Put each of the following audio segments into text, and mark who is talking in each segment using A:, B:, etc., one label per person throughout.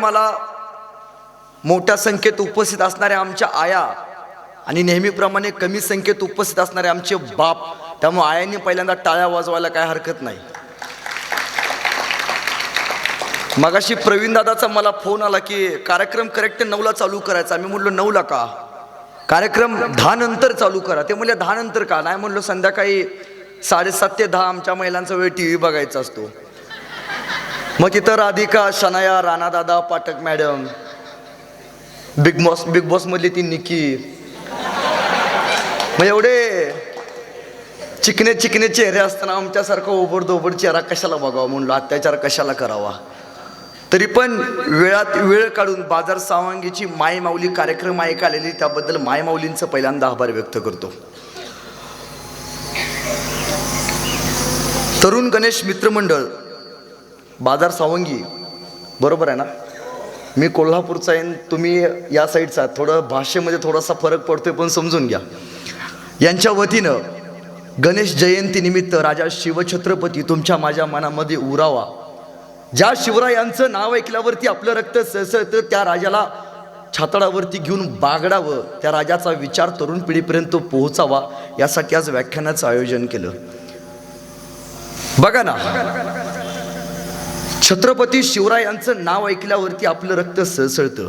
A: मला मोठ्या संख्येत उपस्थित असणाऱ्या आमच्या आया आणि नेहमीप्रमाणे कमी संख्येत उपस्थित असणारे आमचे बाप त्यामुळे आयांनी पहिल्यांदा टाळ्या वाजवायला काय हरकत नाही. मगाशी प्रवीण दादाचा मला फोन आला की कार्यक्रम करेक्ट नऊला चालू करायचा. मी म्हणलो नऊला का? कार्यक्रम दहा नंतर चालू करा. ते म्हणले दहा नंतर का? नाही म्हणलो संध्याकाळी साडेसात ते दहा आमच्या महिलांचा वेळ टी व्ही बघायचा असतो. मग तिथं Radhika Shanaya Ranadada Pathak madam Bigg Boss Bigg Boss मधली ती निकी. मग एवढे चिकने चिकने चेहरे असताना आमच्यासारखा ओबड दोबड चेहरा कशाला बघावा म्हणलो अत्याचार कशाला करावा? तरी पण वेळात वेळ काढून बाजार सावंगीची मायमाऊली कार्यक्रम कार्यक्रम ऐकालेली त्याबद्दल मायमाऊलींचं पहिल्यांदा आभार व्यक्त करतो. तरुण गणेश मित्रमंडळ बाजार सावंगी. बरोबर आहे ना? मी कोल्हापूरचा आहे तुम्ही या साईडचा. थोडं भाषेमध्ये थोडासा फरक पडतोय पण समजून घ्या. यांच्या वतीनं गणेश जयंतीनिमित्त राजा शिवछत्रपती तुमच्या माझ्या मनामध्ये उरावा. ज्या शिवरायांचं नाव ऐकल्यावरती आपलं रक्त सळसळतं त्या राजाला छातडावरती घेऊन बागडावं त्या राजाचा विचार तरुण पिढीपर्यंत पोहोचावा यासाठी आज व्याख्यानाचं आयोजन केलं. बघा ना. छत्रपती शिवरायांचं नाव ऐकल्यावरती आपलं रक्त सळसळतं.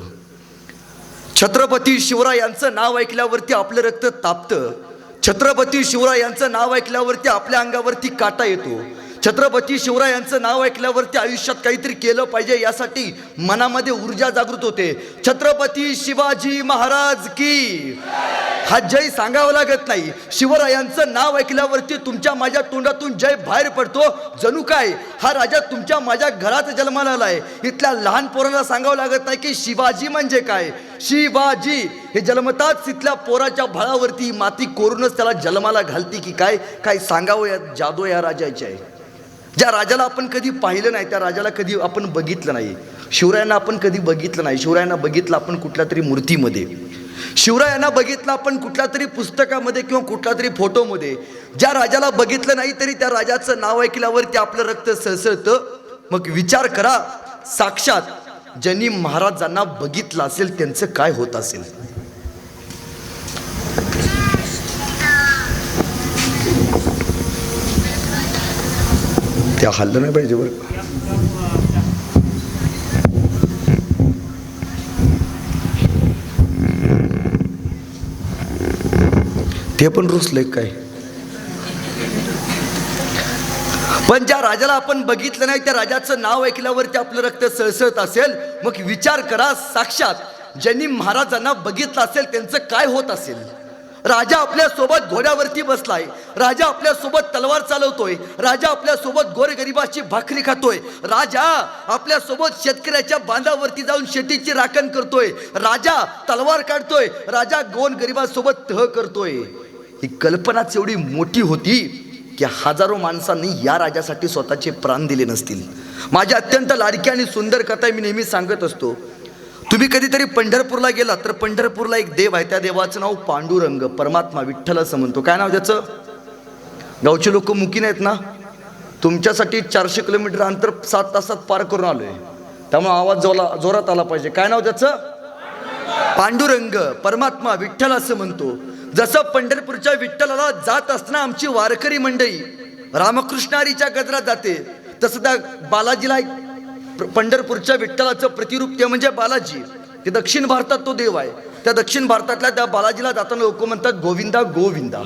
A: छत्रपती शिवरायांचं नाव ऐकल्यावरती आपलं रक्त तापतं. छत्रपती शिवरायांचं नाव ऐकल्यावरती आपल्या अंगावरती काटा येतो. छत्रपती शिवरायांचं नाव ऐकल्यावरती आयुष्यात काहीतरी केलं पाहिजे यासाठी मनामध्ये ऊर्जा जागृत होते. छत्रपती शिवाजी महाराज की. हा जय सांगावं लागत नाही शिवरायांचं नाव ऐकल्यावरती तुमच्या माझ्या तोंडातून जय बाहेर पडतो. जणू काय हा राजा तुमच्या माझ्या घरात जन्माला आलाय. इथल्या लहान पोरांना सांगावं लागत नाही की शिवाजी म्हणजे काय? शिवाजी हे जन्मताच तिथल्या पोराच्या भाळावरती माती कोरूनच त्याला जन्माला घालते की काय? काय सांगावं या जादू या राजाची आहे. ज्या राजाला आपण कधी पाहिलं नाही त्या राजाला कधी आपण बघितलं नाही. शिवरायांना आपण कधी बघितलं नाही. शिवरायांना बघितलं आपण कुठल्या तरी मूर्तीमध्ये. शिवरायांना बघितलं आपण कुठल्या तरी पुस्तकामध्ये किंवा कुठल्या तरी फोटोमध्ये. ज्या राजाला बघितलं नाही तरी त्या राजाचं नाव ऐकल्यावर ते आपलं रक्त सळसळतं. मग विचार करा साक्षात ज्यांनी महाराजांना बघितलं असेल त्यांचं काय होत असेल? त्या खाल्लं नाही पाहिजे बरं. ते पण रुसले काय? पण ज्या राजाला आपण बघितलं नाही त्या राजाचं नाव ऐकल्यावरती आपलं रक्त सळसळत असेल मग विचार करा साक्षात. ज्यांनी महाराजांना बघितलं असेल त्यांचं काय होत असेल? राजा आपल्यासोबत घोड्यावरती बसलाय. राजा आपल्यासोबत तलवार चालवतोय. राजा आपल्यासोबत गोरगरिबाची भाकरी खातोय. राजा आपल्यासोबत शेतकऱ्याच्या बांधावरती जाऊन शेतीची राखण करतोय. राजा तलवार काढतोय. राजा गोन गरिबासोबत तह करतोय. ही कल्पनाच एवढी मोठी होती की हजारो माणसांनी या राजासाठी स्वतःचे प्राण दिले नसतील. माझ्या अत्यंत लाडकी आणि सुंदर कथा मी नेहमी सांगत असतो. तुम्ही कधीतरी पंढरपूरला गेला तर पंढरपूरला एक देव आहे. त्या देवाचं नाव पांडुरंग. परमात्मा विठ्ठल असं म्हणतो. काय नाव त्याचं? गावचे लोक मुकीन आहेत ना? तुमच्यासाठी चारशे किलोमीटर अंतर सात तासात पार करून आलोय. त्यामुळे आवाज जोला जोरात आला पाहिजे. काय नाव त्याचं? पांडुरंग. परमात्मा विठ्ठल असं म्हणतो. जसं पंढरपूरच्या विठ्ठलाला जात असताना आमची वारकरी मंडळी रामकृष्णारीच्या गजरात जाते तसं त्या बालाजीला एक पंढरपूरच्या विठ्ठलाचं प्रतिरूप ते म्हणजे बालाजी. ते दक्षिण भारतात तो देव आहे. त्या दक्षिण भारतातल्या त्या बालाजीला जाताना लोक म्हणतात गोविंदा गोविंदा.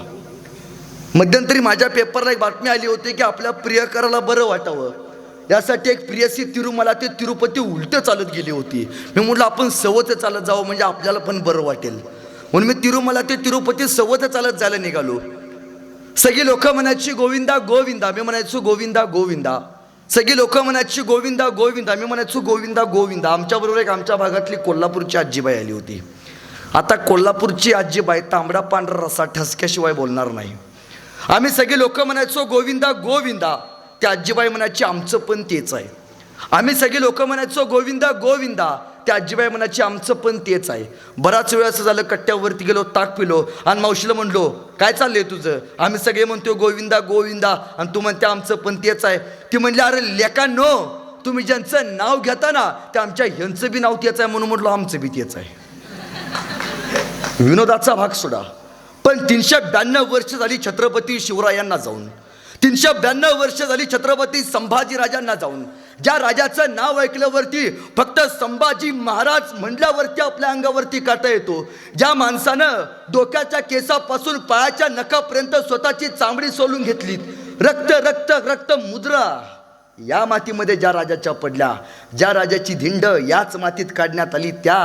A: मध्यंतरी माझ्या पेपरला एक बातमी आली होती की आपल्या प्रियकराला बरं वाटावं. यासाठी एक प्रियसी तिरुमला ते तिरुपती उलटं चालत गेली होती. मी म्हटलं आपण सवत चालत जावं म्हणजे आपल्याला पण बरं वाटेल. म्हणून मी तिरुमला ते तिरुपती सवत चालत जायला निघालो. सगळी लोक म्हणायची गोविंदा गोविंदा. मी म्हणायचो गोविंदा गोविंदा. सगळी लोक म्हणायची गोविंदा गोविंदा. मी म्हणायचो गोविंदा गोविंदा. आमच्याबरोबर एक आमच्या भागातली कोल्हापूरची आजीबाई आली होती. आता कोल्हापूरची आजीबाई तांबडा पांढरा रसा ठसक्याशिवाय बोलणार नाही. आम्ही सगळे लोक म्हणायचो गोविंदा गोविंदा. त्या आजीबाई म्हणायची आमचं पण तेच आहे. आम्ही सगळे लोक म्हणायचो गोविंदा गोविंदा. त्या आजीबाई म्हणायची आमचं पण तेच आहे. बराच वेळ असं झालं कट्ट्यावरती गेलो ताक पिलो आणि मावशीला म्हणलो काय चाललंय तुझं? आम्ही सगळे म्हणतो गोविंदा गोविंदा. आणि तू म्हणते आमचं पण तेच आहे. ती म्हणली अरे लेका नो तुम्ही ज्यांचं नाव घेता ना ते आमच्या ह्यांचं बी नाव तेच आहे म्हणून म्हटलं आमचं बी तेच आहे. विनोदाचा भाग सोडा. पण तीनशे ब्याण्णव वर्ष झाली छत्रपती शिवरायांना जाऊन. तीनशे ब्याण्णव वर्ष झाली छत्रपती संभाजीराजांना जाऊन. ज्या राजाचं नाव ऐकल्यावरती फक्त संभाजी महाराज म्हटल्यावरती आपल्या अंगावरती काटा येतो. ज्या माणसानं डोक्याच्या केसापासून पायाच्या नखापर्यंत स्वतःची चांबडी सोलून घेतली. रक्त रक्त रक्त मुद्रा या मातीमध्ये ज्या राजाच्या पडल्या ज्या राजाची धिंड याच मातीत काढण्यात आली त्या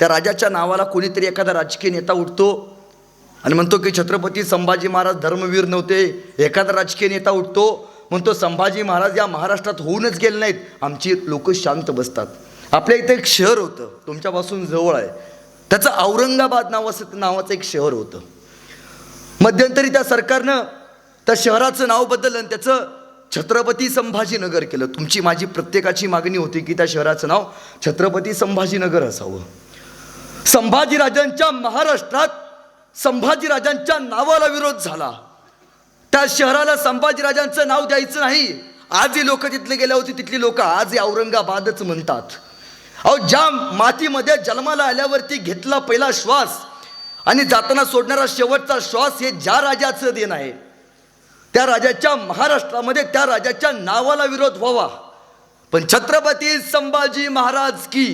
A: त्या राजाच्या नावाला कोणीतरी एखादा राजकीय नेता उठतो आणि म्हणतो की छत्रपती संभाजी महाराज धर्मवीर नव्हते एखादा राजकीय नेता उठतो म्हणतो संभाजी महाराज या महाराष्ट्रात होऊनच गेले नाहीत. आमची लोक शांत बसतात. आपल्या इथं एक शहर होतं. तुमच्यापासून जवळ आहे. त्याचं औरंगाबाद नावाचं नावाचं एक शहर होतं. मध्यंतरी त्या सरकारनं त्या शहराचं नाव बदललं आणि त्याचं छत्रपती संभाजीनगर केलं. तुमची माझी प्रत्येकाची मागणी होती की त्या शहराचं नाव छत्रपती संभाजीनगर असावं. संभाजीराजांच्या महाराष्ट्रात संभाजीराजांच्या नावाला विरोध झाला. त्या शहराला संभाजीराजांचं नाव द्यायचं नाही. आजही लोक तिथले गेले होते तिथली लोक आजही औरंगाबादच म्हणतात. अहो ज्या मातीमध्ये जन्माला आल्यावरती घेतला पहिला श्वास आणि जाताना सोडणारा शेवटचा श्वास हे ज्या राजाचं देण आहे त्या राजाच्या महाराष्ट्रामध्ये त्या राजाच्या नावाला विरोध व्हावा. पण छत्रपती संभाजी महाराज की?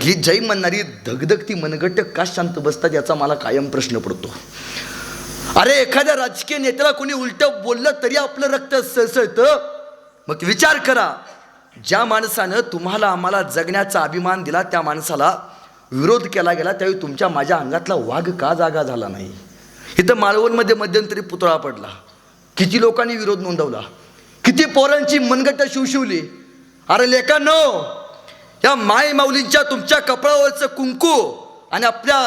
A: ही जय म्हणणारी धगधगती मनगट का शांत बसतात याचा मला कायम प्रश्न पडतो. अरे एखाद्या राजकीय नेत्याला कोणी उलट बोललं तरी आपलं रक्त सळसळतं मग विचार करा. ज्या माणसानं तुम्हाला आम्हाला जगण्याचा अभिमान दिला त्या माणसाला विरोध केला गेला त्यावेळी तुमच्या माझ्या अंगातला वाघ का जागा झाला नाही? इथं मालवणमध्ये मध्यंतरी पुतळा पडला. किती लोकांनी विरोध नोंदवला. किती पोरांची मनगट शिवशिवली. अरे लेखांनो या माय माऊलींच्या तुमच्या कपडावरचं कुंकू आणि आपल्या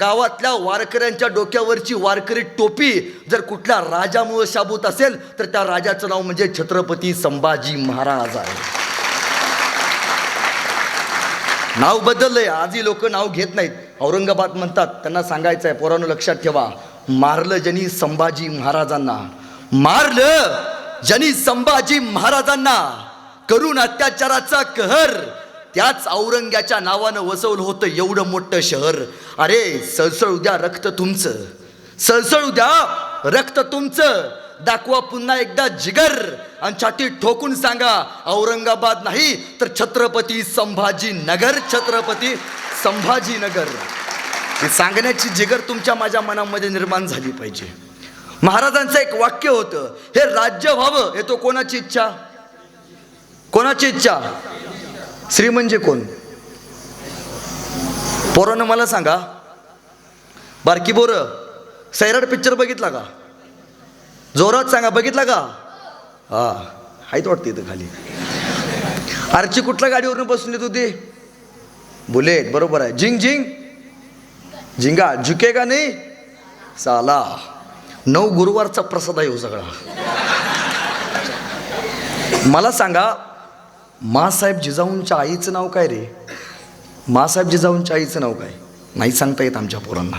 A: गावातल्या वारकऱ्यांच्या डोक्यावरची वारकरी टोपी जर कुठल्या राजामुळे शाबूत असेल तर त्या राजाचं नाव म्हणजे छत्रपती संभाजी महाराज आहे. नाव बदललंय आजही लोक नाव घेत नाहीत. औरंगाबाद म्हणतात त्यांना सांगायचं आहे पोरानं लक्षात ठेवा. मारलं ज्यांनी संभाजी महाराजांना. मारलं ज्यांनी संभाजी महाराजांना. करून अत्याचाराचा कहर त्याच औरंग्याच्या नावानं वसवलं होतं एवढं मोठं शहर. अरे सळसळू द्या रक्त तुमचं. सळसळू द्या रक्त तुमचं. दाखवा पुन्हा एकदा जिगर आणि छाती ठोकून सांगा औरंगाबाद नाही तर छत्रपती संभाजी नगर छत्रपती संभाजी नगर हे सांगण्याची जिगर तुमच्या माझ्या मनामध्ये निर्माण झाली पाहिजे. महाराजांचं एक वाक्य होतं हे राज्य व्हावं हे तो कोणाची इच्छा? कोणाची इच्छा? श्री म्हणजे कोण? पोरानं मला सांगा. बारकी बोर सैराट पिक्चर बघितला का? जोरात सांगा बघितला का? हा हायत वाटते इथं खाली. आरची कुठल्या गाडीवरून बसून येत होती? बुलेट बरोबर आहे. झिंग झिंग. झिंगा झुके का नाही? साला. नऊ गुरुवारचा प्रसाद आहे हो सगळा. मला सांगा मासाहेब जिजाऊंच्या आईचं नाव काय रे? मासाहेब जिजाऊंच्या आईचं नाव काय? नाही सांगता येत आमच्या पोरांना.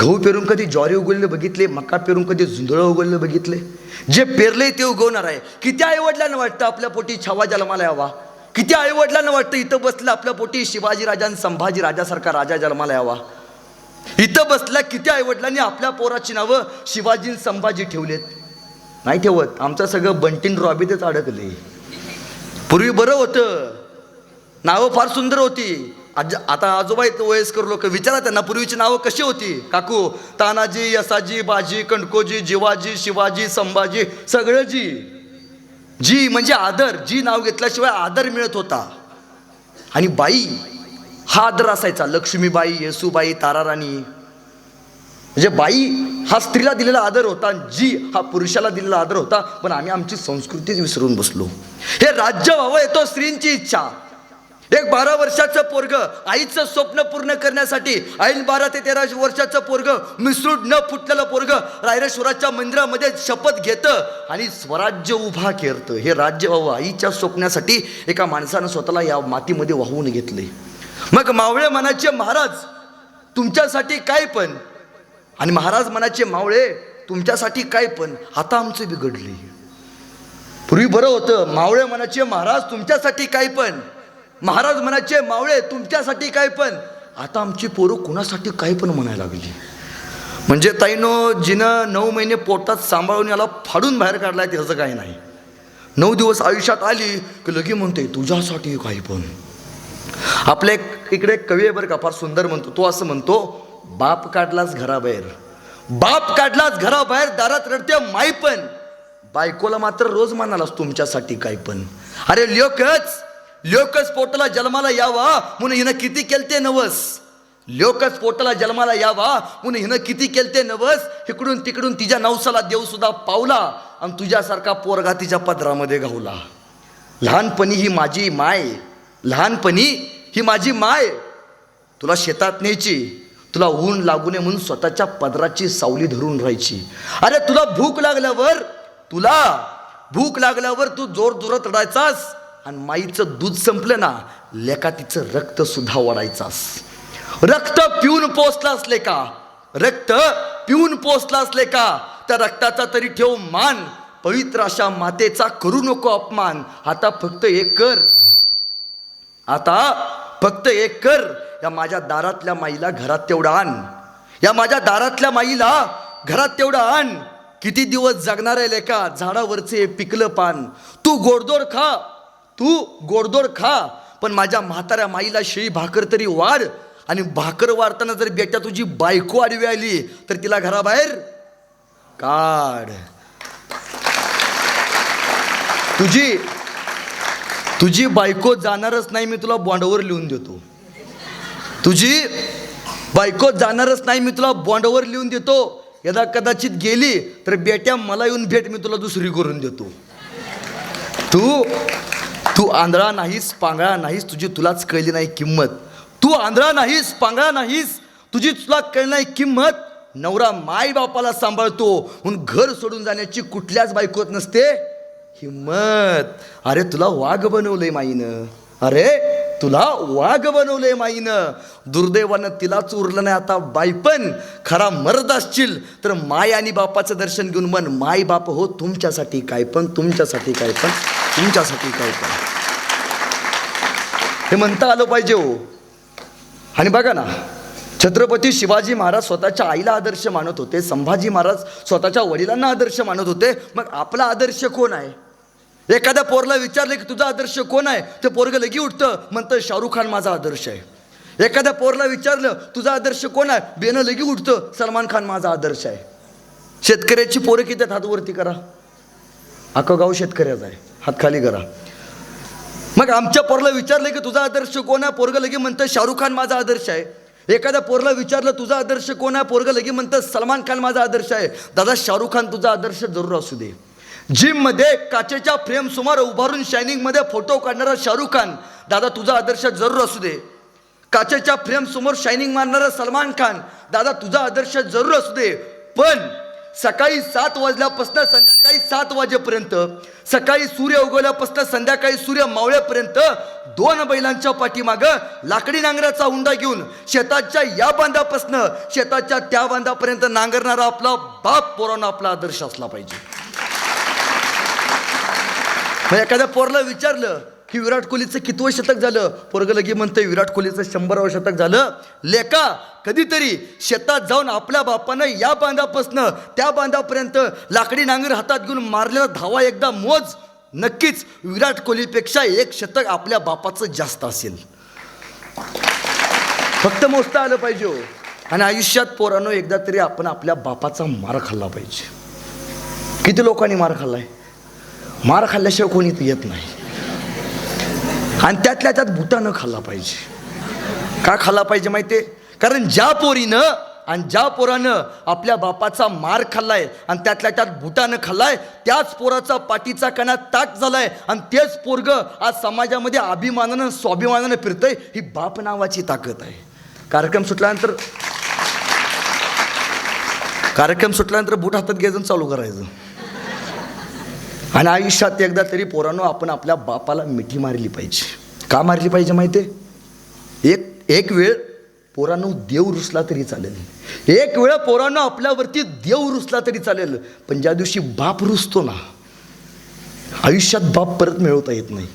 A: गहू पेरून कधी ज्वारी उगवलेले बघितले मका पेरून कधी झुंधळं उगवलेलं बघितले? जे पेरले ते उगवणार आहे. किती आईवडिलांना वाटतं आपल्या पोटी छावा जन्माला यावा? किती आईवडिलांना वाटतं इथं बसलं आपल्या पोटी शिवाजी राजा आणि संभाजी राजासारखा राजा जन्माला यावा? इथं बसल्या किती आईवडिलांनी आपल्या पोराची नावं शिवाजी संभाजी ठेवलेत? नाही ठेवत. आमचं सगळं बंटीन रॉबीतच अडकले पूर्वी बरं होतं. नावं फार सुंदर होती. आज आता आजोबा आहेत वयस्कर लोक विचारा त्यांना पूर्वीची नावं कशी होती? काकू तानाजी यसाजी बाजी कणकोजी जिवाजी शिवाजी संभाजी सगळं जी जी म्हणजे आदर जी नाव घेतल्याशिवाय आदर मिळत होता. आणि बाई हा आदर असायचा लक्ष्मीबाई येसूबाई ताराराणी. म्हणजे बाई हा स्त्रीला दिलेला आदर होता जी हा पुरुषाला दिलेला आदर होता पण आम्ही आमची संस्कृतीच विसरून बसलो. हे राज्य व्हावं येतो स्त्रींची इच्छा. एक बारा वर्षाचं पोरग आईचं स्वप्न पूर्ण करण्यासाठी ऐन बारा ते तेरा वर्षाचं पोरग मिसळून न फुटलेलं पोरग रायरेश्वराच्या मंदिरामध्ये शपथ घेतं आणि स्वराज्य उभा करतं. हे राज्य व्हावं आईच्या स्वप्नासाठी एका माणसानं स्वतःला या मातीमध्ये वाहून घेतले मग मावळे मनाचे महाराज तुमच्यासाठी काय पण आणि महाराज मनाचे मावळे तुमच्यासाठी काय पण आता आमचं बिघडले पूर्वी बरं होतं मावळे म्हणाचे महाराज तुमच्यासाठी काय पण. महाराज म्हणाचे मावळे तुमच्यासाठी काय पण. आता आमची पोरं कुणासाठी काय पण म्हणायला लागली. म्हणजे ताईनो जिनं नऊ महिने पोटात सांभाळून याला फाडून बाहेर काढलाय त्याचं काय नाही. नऊ दिवस आयुष्यात आली की लगे म्हणते तुझ्यासाठी काही पण. आपल्या इकडे कवी आहे बरं का फार सुंदर म्हणतो तो असं म्हणतो बाप काढलाच घराबाहेर. बाप काढलाच घराबाहेर दारात रडते माई पण. बायकोला मात्र रोज म्हणालास तुमच्यासाठी काय पण. अरे लोकच लोकच पोटाला जन्माला यावा म्हणून हिनं किती केलते नवस. लोकच पोटाला जन्माला यावा म्हणून हिनं किती केलते नवस. इकडून तिकडून तिच्या नवसाला देव सुद्धा पावला आणि तुझ्यासारखा पोरगा तिच्या पदरामध्ये घावला. लहानपणी ही माझी माय लहानपणी ही माझी माय. तुला शेतात न्यायची तुला ऊन लागू नये म्हणून स्वतःच्या पदराची सावली धरून राहायची. अरे तुला भूक लागल्यावर तुला भूक लागल्यावर तू जोर जोरात रडायचास आणि माईचं दूध संपलं ना लेका तिचं रक्त सुद्धा वाढायचास रक्त पिऊन पोचला असले का? रक्त पिऊन पोचला असले का? त्या रक्ताचा तरी ठेव मान. पवित्र अशा मातेचा करू नको अपमान. आता फक्त एक कर. आता फक्त एक कर. या माझ्या दारातल्या माईला घरात तेवढा आण. या माझ्या दारातल्या माईला घरात तेवढा आण. किती दिवस जगणार आहे लेका? झाडावरचे पिकलं पान. तू गोडदोड खा. तू गोडदोड खा. पण माझ्या म्हाताऱ्या माईला शेळी भाकर तरी वाढ. आणि भाकर वाढताना जर बेटा तुझी बायको आडवी आली तर तिला घराबाहेर काढ. तुझी तुझी बायको जाणारच नाही मी तुला बॉन्डवर लिहून देतो. तुझी बायको जाणारच नाही मी तुला बॉन्डवर लिहून देतो. यदा कदाचित गेली तर बेट्या मला येऊन भेट मी तुला दुसरी करून देतो. तू तू आंधळा नाहीस पांगळा नाहीस तुझी तुलाच कळली नाही किंमत. तू आंधळा नाहीस पांगळा नाहीस तुझी तुला कळली नाही किंमत. नवरा माय बापाला सांभाळतो म्हणून घर सोडून जाण्याची कुठल्याच बायकोत नसते. हिम्मत. अरे तुला वाघ बनवलंय माईनं. अरे तुला वाघ बनवलंय माईनं. दुर्दैवानं तिलाच उरलं नाही आता बायपण खरा मर्द असशील तर माय आणि बापाचं दर्शन घेऊन मन माय बाप हो तुमच्यासाठी काय पण तुमच्यासाठी काय पण तुमच्यासाठी काय पण. हे म्हणता आलं पाहिजे हो. आणि बघा ना छत्रपती शिवाजी महाराज स्वतःच्या आईला आदर्श मानत होते संभाजी महाराज स्वतःच्या वडिलांना आदर्श मानत होते. मग आपला आदर्श कोण आहे? एखाद्या पोरला विचारलं की तुझा आदर्श कोण आहे? ते पोरगं लगी उठतं म्हणतं शाहरुख खान माझा आदर्श आहे. एखाद्या पोरला विचारलं तुझा आदर्श कोण आहे? बेनं लगी उठतं सलमान खान माझा आदर्श आहे. शेतकऱ्याची पोरं किती हातवरती करा. अख्खं गाव शेतकऱ्याचा आहे. हात खाली करा. मग आमच्या पोरला विचारलं की तुझा आदर्श कोण आहे? पोरगं लगी म्हणतं शाहरुख खान माझा आदर्श आहे. एखाद्या पोरला विचारलं तुझा आदर्श कोण आहे? पोरगं लगी म्हणतं सलमान खान माझा आदर्श आहे. दादा शाहरुख खान तुझा आदर्श जरूर असू दे. जिममध्ये काचेच्या फ्रेम सुमार उभारून शायनिंगमध्ये फोटो काढणारा शाहरुख खान. दादा तुझा आदर्श जरूर असू दे. काचेच्या फ्रेम समोर शायनिंग मारणारा सलमान खान. दादा तुझा आदर्श जरूर असू दे. पण सकाळी सात वाजल्यापासून संध्याकाळी सात वाजेपर्यंत सकाळी सूर्य उगवल्यापासून संध्याकाळी सूर्य मावळेपर्यंत दोन बैलांच्या पाठीमागं लाकडी नांगराचा हुंडा घेऊन शेताच्या या बांधापासनं शेताच्या त्या बांधापर्यंत नांगरणारा आपला बाप पोरानं आपला आदर्श असला पाहिजे. मग एखाद्या पोरला विचारलं की विराट कोहलीचं कितवं शतक झालं? पोरग लगी म्हणतंय विराट कोहलीचं शंभरावं शतक झालं. लेका कधीतरी शेतात जाऊन आपल्या बापानं या बांधापासनं त्या बांधापर्यंत लाकडी नांगर हातात घेऊन मारलेला धावा एकदा मोज. नक्कीच विराट कोहलीपेक्षा एक शतक आपल्या बापाचं जास्त असेल. फक्त मोजता आलं पाहिजे हो. आणि आयुष्यात पोरानं एकदा तरी आपण आपल्या बापाचा मार खाल्ला पाहिजे. किती लोकांनी मार खाल्लाय? मार खाल्ल्याशिवाय कोणी येत नाही. आणि त्यातल्या त्यात बुटानं खाल्ला पाहिजे. का खाल्ला पाहिजे माहिती कारण ज्या पोरीनं आणि ज्या पोरानं आपल्या बापाचा मार खाल्लाय आणि त्यातल्या त्यात बुटानं खाल्लाय त्याच पोराचा पाठीचा कणा ताक झालाय आणि तेच पोरग आज समाजामध्ये अभिमानानं स्वाभिमानानं फिरतंय ही बाप नावाची ताकद आहे. कार्यक्रम सुटल्यानंतर कार्यक्रम सुटल्यानंतर बूट हातात घ्यायचं चालू करायचं. आणि आयुष्यात एकदा तरी पोरांनो आपण आपल्या बापाला मिठी मारली पाहिजे. का मारली पाहिजे माहिती आहे एक एक वेळ पोरांनो देव रुसला तरी चालेल. एक वेळ पोरांनो आपल्यावरती देव रुसला तरी चालेल. पण ज्या दिवशी बाप रुसतो ना आयुष्यात बाप परत मिळवता येत नाही.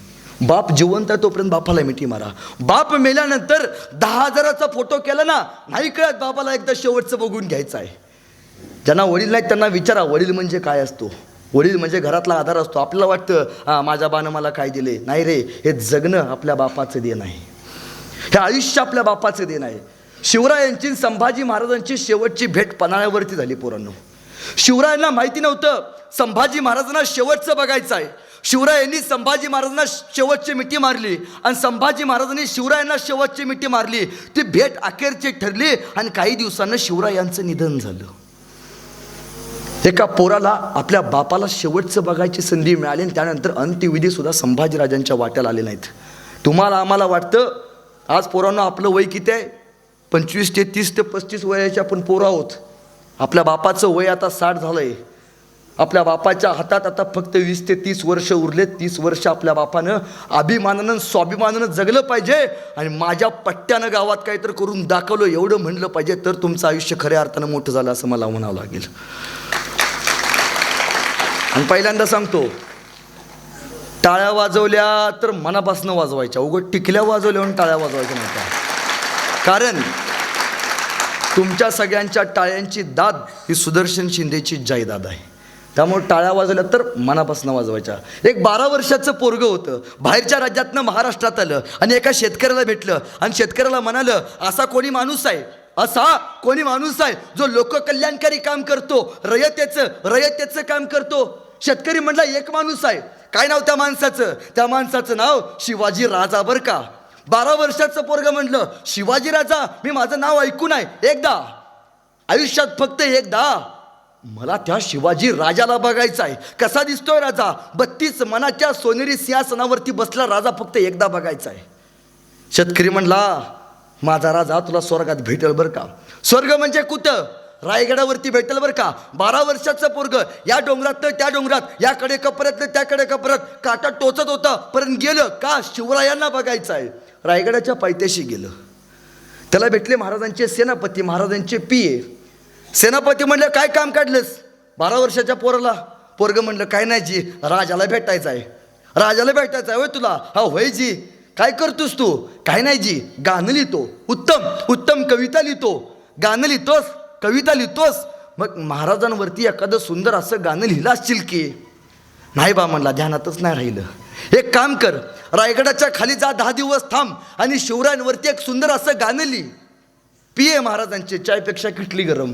A: बाप जिवंत आहे तोपर्यंत बापाला मिठी मारा. बाप मेल्यानंतर दहा हजाराचा फोटो केला ना नाही कळत बापाला एकदा शेवटचं बघून घ्यायचं आहे. ज्यांना वडील नाहीत त्यांना विचारा वडील म्हणजे काय असतो? वडील म्हणजे घरातला आधार असतो. आपल्याला वाटतं हा माझ्या बानं मला काय दिले? नाही रे हे जगणं आपल्या बापाचं देण आहे. हे आयुष्य आपल्या बापाचं देण आहे. शिवरायांची संभाजी महाराजांची शेवटची भेट पन्हाळ्यावरती झाली पोरांनो. शिवरायांना माहिती नव्हतं संभाजी महाराजांना शेवटचं बघायचं आहे. शिवरायांनी संभाजी महाराजांना शेवटची मिठी मारली आणि संभाजी महाराजांनी शिवरायांना शेवटची मिठी मारली. ती भेट अखेरची ठरली आणि काही दिवसांना शिवरायांचं निधन झालं. एका पोराला आपल्या बापाला शेवटचं बघायची संधी मिळाली आणि त्यानंतर अंत्यविधीसुद्धा संभाजीराजांच्या वाट्याला आले नाहीत. तुम्हाला आम्हाला वाटतं आज पोरांना आपलं वय किती आहे? पंचवीस ते तीस ते पस्तीस वयाच्या आपण पोरं आहोत. आपल्या बापाचं वय आता साठ झालं आहे आपल्या बापाच्या हातात आता फक्त वीस ते तीस वर्ष उरले तीस वर्ष आपल्या बापानं अभिमानानं स्वाभिमानानं जगलं पाहिजे आणि माझ्या पट्ट्यानं गावात काहीतरी करून दाखवलं एवढं म्हणलं पाहिजे तर तुमचं आयुष्य खऱ्या अर्थानं मोठं झालं असं मला म्हणावं लागेल. आणि पहिल्यांदा सांगतो टाळ्या वाजवल्या तर मनापासून वाजवायच्या. उघड टिकल्या वाजवल्या म्हणून टाळ्या वाजवायच्या नव्हत्या कारण तुमच्या सगळ्यांच्या टाळ्यांची दाद ही सुदर्शन शिंदेची जायदाद आहे. त्यामुळे टाळ्या वाजवल्या तर मनापासून वाजवायच्या. एक बारा वर्षाचं पोरगं होतं. बाहेरच्या राज्यातनं महाराष्ट्रात आलं आणि एका शेतकऱ्याला भेटलं आणि शेतकऱ्याला म्हणालं असा कोणी माणूस आहे असा कोणी माणूस आहे जो लोककल्याणकारी काम करतो रयतेचं रयतेचं काम करतो. शेतकरी म्हणला एक माणूस आहे. काय नाव त्या माणसाचं? त्या माणसाचं नाव शिवाजी राजा बरं का. बारा वर्षाचं पोरग म्हटलं शिवाजी राजा मी माझं नाव ऐकून आहे एकदा. आयुष्यात फक्त एकदा. मला त्या शिवाजी राजाला बघायचा आहे. कसा दिसतोय राजा? बत्तीस मनाच्या सोनेरी सिंहासनावरती बसला राजा फक्त एकदा बघायचा आहे. शेतकरी म्हणला माझा राजा तुला स्वर्गात भेटेल बरं का? स्वर्ग म्हणजे कुठं? रायगडावरती भेटेल बरं का? बारा वर्षाचं पोरग या डोंगरात त्या डोंगरात याकडे कपऱ्यातलं त्याकडे कपऱ्यात काटा टोचत होता पर्यंत गेलं का शिवरायांना बघायचं आहे? रायगडाच्या पायथ्याशी गेलं. त्याला भेटले महाराजांचे सेनापती महाराजांचे पिये सेनापती म्हणलं काय काम काढलंस? बारा वर्षाच्या पोराला. पोरग म्हणलं काय नाही जी राजाला भेटायचं आहे. राजाला भेटायचं आहे होय तुला? हा होय जी. काय करतोस तू? काय नाही जी. गाणं लिहितो. उत्तम. उत्तम कविता लिहितो. गाणं लिहितोस? कविता लिहितोस? मग महाराजांवरती एखादं सुंदर असं गाणं लिहिलं असशील की? नाही बा म्हणला ध्यानातच नाही राहिलं. एक काम कर. रायगडाच्या खाली जा दहा दिवस थांब आणि शिवरायांवरती एक सुंदर असं गाणं लिही. पिये महाराजांचे चायपेक्षा किटली गरम.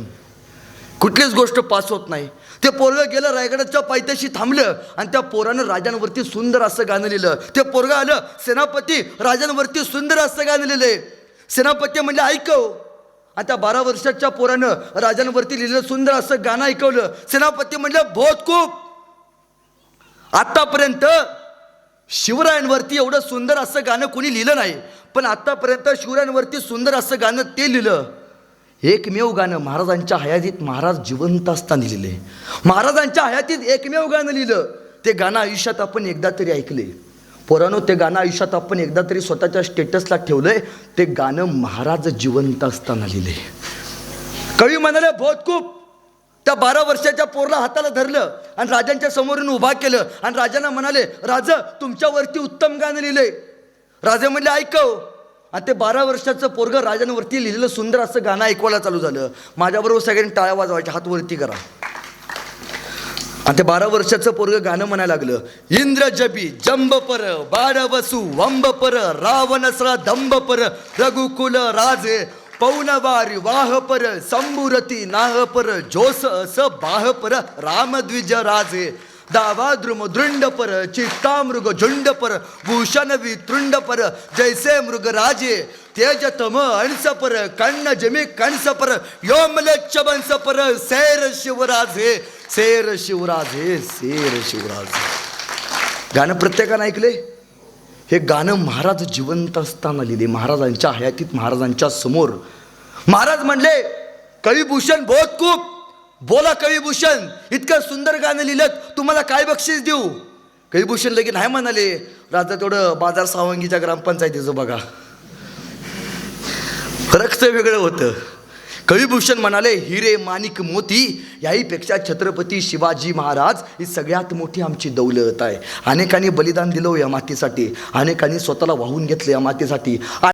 A: कुठलीच गोष्ट पास होत नाही. ते पोरगं गेलं रायगडाच्या पायथ्याशी थांबलं आणि त्या पोरानं राजांवरती सुंदर असं गाणं लिहिलं. ते पोरगं आलं सेनापती राजांवरती सुंदर असं गाणं लिहिलंय सेनापती म्हणजे ऐकव. आणि त्या बारा वर्षाच्या पोरानं राजांवरती लिहिलेलं सुंदर असं गाणं ऐकवलं. सेनापती म्हणलं बहुत खूप. आतापर्यंत शिवरायांवरती एवढं सुंदर असं गाणं कोणी लिहिलं नाही पण आतापर्यंत शिवरायांवरती सुंदर असं गाणं ते लिहिलं. एकमेव गाणं महाराजांच्या हयातीत महाराज जिवंत असताना लिहिले. महाराजांच्या हयातीत एकमेव गाणं लिहिलं. ते गाणं आयुष्यात आपण एकदा तरी ऐकले. पोरानो ते गाणं आयुष्यात आपण एकदा तरी स्वतःच्या स्टेटसला ठेवलंय. ते गाणं महाराज जिवंत असताना लिहिले. कवी म्हणाले बहुत खूप. त्या बारा वर्षाच्या पोरला हाताला धरलं आणि राजांच्या समोरून उभा केलं आणि राजांना म्हणाले राजा तुमच्यावरती उत्तम गाणं लिहिले राजा म्हणले ऐकव. आणि ते बारा वर्षाचं पोरगं राजांवरती लिहिलेलं सुंदर असं गाणं ऐकवायला चालू झालं. माझ्याबरोबर सगळ्यांनी टाळ्या वाजवायच्या हातवरती करा. आणि ते बारा वर्षाचं पोरगं गाणं म्हणायला लागलं इंद्र जबी जंब पर बाळ वसू वंब पर रावण सळा दंब पर रघुकुल राजे पौनवारी वाह पर संभुरती नाह पर जोस अस बाह पर रामद्विज राजे दावाद्रुम दृंड पर चित्तामृग झुंड पर भूषण वितृंड पर जैसे मृग राजे तेज तम अणस पर कण्ण जमी कंस पर योमलच्छ बंस पर सैर शिवराजे सेर शिवराजे सेर शिवराजे गाणं प्रत्येकानं ऐकले हे गाणं महाराज जिवंत असताना लिहिले महाराजांच्या हयातीत महाराजांच्या समोर महाराज म्हणले कविभूषण बहुत खूप बोला कविभूषण इतकं सुंदर गाणं लिहिलं तुम्हाला काय बक्षीस देऊ? कविभूषण लगेच नाही म्हणाले राजा तेवढं बाजार सावंगीच्या ग्रामपंचायतीचं बघा. रक्त वेगळं होतं. कविभूषण म्हणाले हिरे माणिक मोती याहीपेक्षा छत्रपती शिवाजी महाराज ही सगळ्यात मोठी आमची दौलत आहे. अनेकांनी बलिदान दिलं हो या मातीसाठी. अनेकांनी स्वतःला वाहून घेतलं या मातीसाठी.